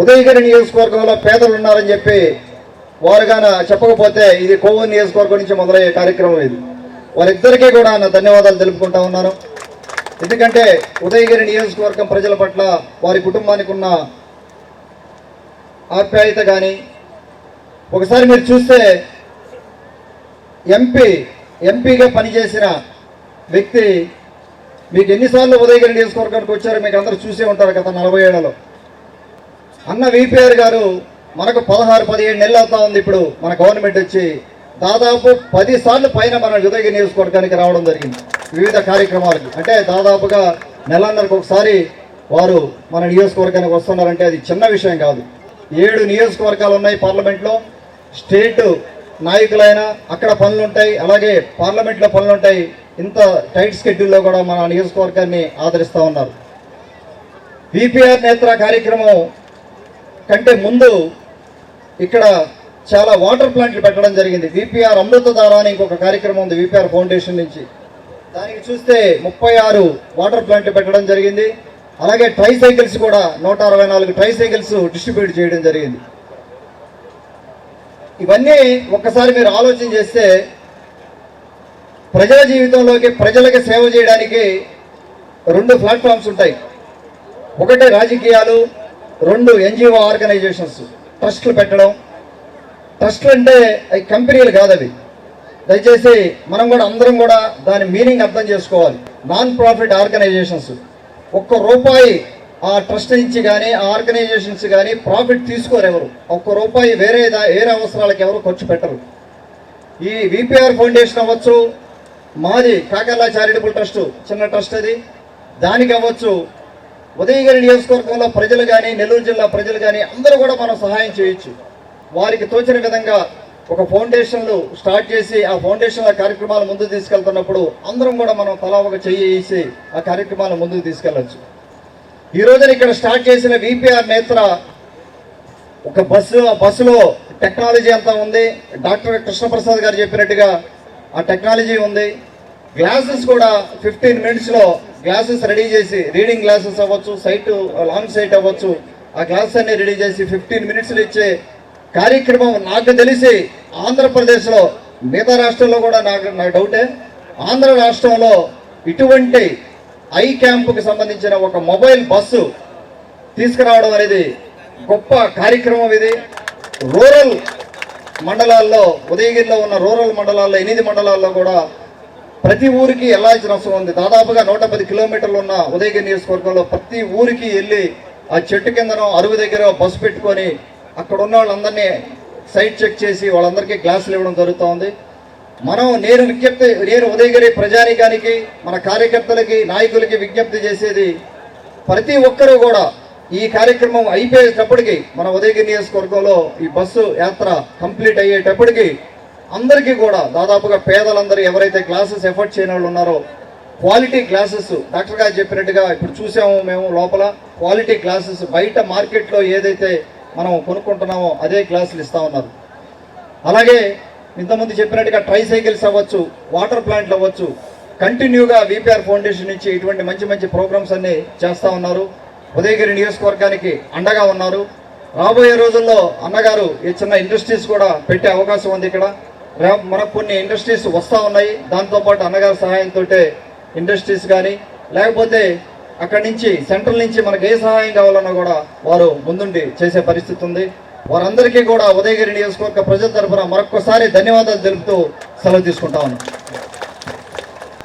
ఉదయగిరి నియోజకవర్గంలో పేదలు ఉన్నారని చెప్పి వారు గాన చెప్పకపోతే ఇది కోవూరు నియోజకవర్గం నుంచి మొదలయ్యే కార్యక్రమం ఇది. వారిద్దరికీ కూడా నా ధన్యవాదాలు తెలుపుకుంటా ఉన్నాను. ఎందుకంటే ఉదయగిరి నియోజకవర్గం ప్రజల పట్ల వారి కుటుంబానికి ఉన్న ఆప్యాయత కానీ ఒకసారి మీరు చూస్తే ఎంపీ ఎంపీగా పనిచేసిన వ్యక్తి మీకు ఎన్నిసార్లు ఉదయగిరి నియోజకవర్గానికి వచ్చారో మీకు అందరూ చూసే ఉంటారు గత నలభై ఏళ్ళలో అన్న విపిఆర్ గారు మనకు పదహారు పదిహేడు నెలలు అవుతా ఉంది ఇప్పుడు మన గవర్నమెంట్ వచ్చి. దాదాపు పది సార్లు పైన మన ఉదయ నియోజకవర్గానికి రావడం జరిగింది. వివిధ కార్యక్రమాలకి. అంటే దాదాపుగా నెలన్నరకు ఒకసారి వారు మన నియోజకవర్గానికి వస్తున్నారంటే అది చిన్న విషయం కాదు. ఏడు నియోజకవర్గాలు ఉన్నాయి పార్లమెంట్లో. స్టేట్ నాయకులైనా అక్కడ పనులు ఉంటాయి అలాగే పార్లమెంట్లో పనులు ఉంటాయి. ఇంత టైట్ స్కెడ్యూల్లో కూడా మన నియోజకవర్గాన్ని ఆదరిస్తూ ఉన్నారు. విపిఆర్ నేత్ర కార్యక్రమం కంటే ముందు ఇక్కడ చాలా వాటర్ ప్లాంట్లు పెట్టడం జరిగింది. విపిఆర్ అమృతధార అని ఇంకొక కార్యక్రమం ఉంది విపిఆర్ ఫౌండేషన్ నుంచి. దానికి చూస్తే ముప్పై ఆరు వాటర్ ప్లాంట్లు పెట్టడం జరిగింది. అలాగే ట్రై సైకిల్స్ కూడా నూట అరవై నాలుగు ట్రై సైకిల్స్ డిస్ట్రిబ్యూట్ చేయడం జరిగింది. ఇవన్నీ ఒక్కసారి మీరు ఆలోచన చేస్తే ప్రజల జీవితంలోకి ప్రజలకి సేవ చేయడానికి రెండు ప్లాట్ఫామ్స్ ఉంటాయి. ఒకటి రాజకీయాలు రెండు ఎన్జిఓ ఆర్గనైజేషన్స్ ట్రస్ట్లు పెట్టడం. ట్రస్ట్లు అంటే అవి కంపెనీలు కాదు అవి. దయచేసి మనం కూడా అందరం కూడా దాని మీనింగ్ అర్థం చేసుకోవాలి. Non profit organisations. ఒక్క రూపాయి ఆ ట్రస్ట్ నుంచి కానీ ఆ ఆర్గనైజేషన్స్ కానీ ప్రాఫిట్ తీసుకోరు ఎవరు. ఒక్క రూపాయి వేరే వేరే అవసరాలకు ఎవరు ఖర్చు పెట్టరు. ఈ విపిఆర్ ఫౌండేషన్ అవ్వచ్చు మాది కాకర్లా చారిటబుల్ ట్రస్ట్ చిన్న ట్రస్ట్ అది. దానికి అవ్వచ్చు ఉదయగిరి నియోజకవర్గంలో ప్రజలు కానీ నెల్లూరు జిల్లా ప్రజలు కానీ అందరూ కూడా మనం సహాయం చేయొచ్చు. వారికి తోచిన విధంగా ఒక ఫౌండేషన్లు స్టార్ట్ చేసి ఆ ఫౌండేషన్ల కార్యక్రమాలు ముందుకు తీసుకెళ్తున్నప్పుడు అందరం కూడా మనం తలా ఒక చెయ్యి వేసి ఆ కార్యక్రమాలు ముందుకు తీసుకెళ్ళచ్చు. ఈ రోజున ఇక్కడ స్టార్ట్ చేసిన విపిఆర్ నేత్ర ఒక బస్సు ఆ బస్సులో టెక్నాలజీ అంతా ఉంది. డాక్టర్ కృష్ణప్రసాద్ గారు చెప్పినట్టుగా ఆ టెక్నాలజీ ఉంది. గ్లాసెస్ కూడా ఫిఫ్టీన్ మినిట్స్లో గ్లాసెస్ రెడీ చేసి రీడింగ్ గ్లాసెస్ అవ్వచ్చు సైట్ లాంగ్ సైట్ అవ్వచ్చు ఆ గ్లాసెస్ అన్ని రెడీ చేసి ఫిఫ్టీన్ మినిట్స్లు ఇచ్చే కార్యక్రమం నాకు తెలిసి ఆంధ్రప్రదేశ్లో మిగతా రాష్ట్రంలో కూడా నాకు నాకు డౌటే ఆంధ్ర రాష్ట్రంలో ఇటువంటి ఐ క్యాంపుకి సంబంధించిన ఒక మొబైల్ బస్సు తీసుకురావడం అనేది గొప్ప కార్యక్రమం ఇది. రూరల్ మండలాల్లో ఉదయగిరిలో ఉన్న రూరల్ మండలాల్లో ఎనిమిది మండలాల్లో కూడా ప్రతి ఊరికి వెళ్ళాల్సిన అవసరం ఉంది. దాదాపుగా నూట పది కిలోమీటర్లు ఉన్న ఉదయగిరి నియోజకవర్గంలో ప్రతి ఊరికి వెళ్ళి ఆ చెట్టు కిందనో అరువు దగ్గర బస్సు పెట్టుకొని అక్కడ ఉన్న వాళ్ళందరినీ సైట్ చెక్ చేసి వాళ్ళందరికీ గ్లాసులు ఇవ్వడం జరుగుతుంది. మనం నేను విజ్ఞప్తి నేను ఉదయగిరి ప్రజానీకానికి మన కార్యకర్తలకి నాయకులకి విజ్ఞప్తి చేసేది ప్రతి ఒక్కరూ కూడా ఈ కార్యక్రమం అయిపోయేటప్పటికి మన ఉదయగిరి నియోజకవర్గంలో ఈ బస్సు యాత్ర కంప్లీట్ అయ్యేటప్పటికి అందరికీ కూడా దాదాపుగా పేదలందరూ ఎవరైతే క్లాసెస్ ఎఫర్ట్ చేయని వాళ్ళు ఉన్నారో క్వాలిటీ క్లాసెస్ డాక్టర్ గారు చెప్పినట్టుగా ఇప్పుడు చూసాము మేము లోపల క్వాలిటీ క్లాసెస్ బయట మార్కెట్లో ఏదైతే మనం కొనుక్కుంటున్నామో అదే క్లాసులు ఇస్తా ఉన్నారు. అలాగే ఇంతమంది చెప్పినట్టుగా ట్రై సైకిల్స్ అవ్వచ్చు వాటర్ ప్లాంట్లు అవ్వచ్చు కంటిన్యూగా విపిఆర్ ఫౌండేషన్ నుంచి ఇటువంటి మంచి మంచి ప్రోగ్రామ్స్ అన్ని చేస్తూ ఉన్నారు. ఉదయగిరి నియోజకవర్గానికి అండగా ఉన్నారు. రాబోయే రోజుల్లో అన్నగారు ఈ చిన్న ఇండస్ట్రీస్ కూడా పెట్టే అవకాశం ఉంది ఇక్కడ. రా- మనకు కొన్ని ఇండస్ట్రీస్ వస్తూ ఉన్నాయి. దాంతోపాటు అన్నగారి సహాయంతో ఇండస్ట్రీస్ కానీ లేకపోతే అక్కడి నుంచి సెంట్రల్ నుంచి మనకు ఏ సహాయం కావాలన్నా కూడా వారు ముందుండి చేసే పరిస్థితి ఉంది. వారందరికీ కూడా ఉదయగిరి నియోజకవర్గ ప్రజల తరఫున మరొక్కసారి ధన్యవాదాలు తెలుపుతూ సెలవు తీసుకుంటా ఉన్నాను